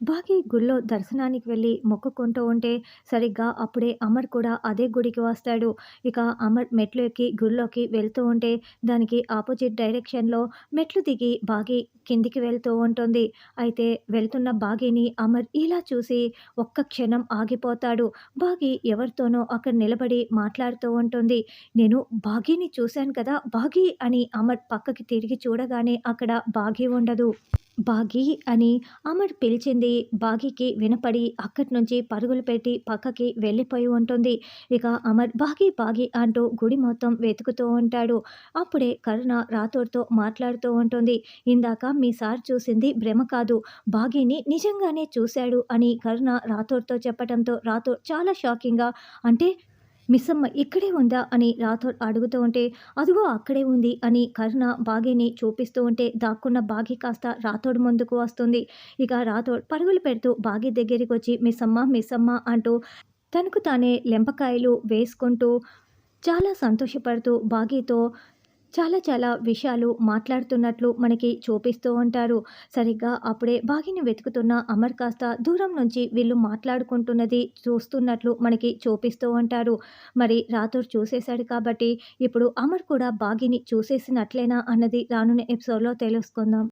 బాగి గుళ్ళో దర్శనానికి వెళ్ళి మొక్కుకుంటూ ఉంటే సరిగ్గా అప్పుడే అమర్ కూడా అదే గుడికి వస్తాడు. ఇక అమర్ మెట్లు ఎక్కి గుళ్ళోకి వెళ్తూ ఉంటే దానికి ఆపోజిట్ డైరెక్షన్లో మెట్లు దిగి బాగి కిందికి వెళ్తూ ఉంటుంది. అయితే వెళ్తున్న బాగిని అమర్ ఇలా చూసి ఒక్క క్షణం ఆగిపోతాడు. బాగి ఎవరితోనో అక్కడ నిలబడి మాట్లాడుతూ ఉంటుంది. నేను బాగిని చూశాను కదా బాగి అని అమర్ పక్కకి తిరిగి చూడగానే అక్కడ బాగి ఉండదు. బాగీ అని అమర్ పిలిచింది. బాగీకి వినపడి అక్కడి నుంచి పరుగులు పెట్టి పక్కకి వెళ్ళిపోయి ఉంటుంది. ఇక అమర్ బాగి బాగీ అంటూ గుడి మొత్తం వెతుకుతూ ఉంటాడు. అప్పుడే కరుణ రాథోడ్తో మాట్లాడుతూ ఉంటుంది. ఇందాక మీ సార్ చూసింది భ్రమ కాదు. బాగీని నిజంగానే చూశాడు అని కరుణ రాథోడ్తో చెప్పడంతో రాథోడ్ చాలా షాకింగ్గా అంటే మిస్సమ్మ ఇక్కడే ఉందా అని రాథోడ్ అడుగుతూ ఉంటే అదిగో అక్కడే ఉంది అని కరుణ బాగీని చూపిస్తూ ఉంటే దాక్కున్న బాగి కాస్త రాథోడ్ ముందుకు వస్తుంది. ఇక రాథోడ్ పరుగులు పెడుతూ బాగి దగ్గరికి వచ్చి మిస్సమ్మ మిస్సమ్మ అంటూ తనకు తానే లెంపకాయలు వేసుకుంటూ చాలా సంతోషపడుతూ బాగీతో చాలా చాలా విషయాలు మాట్లాడుతున్నట్లు మనకి చూపిస్తూ ఉంటారు. సరిగ్గా అప్పుడే బాగిని వెతుకుతున్న అమర్ కాస్త దూరం నుంచి వీళ్ళు మాట్లాడుకుంటున్నది చూస్తున్నట్లు మనకి చూపిస్తూ ఉంటారు. మరి రాథోడ్ చూసేశాడు కాబట్టి ఇప్పుడు అమర్ కూడా బాగిని చూసేసినట్లేనా అన్నది రానున్న ఎపిసోడ్లో తెలుసుకుందాం.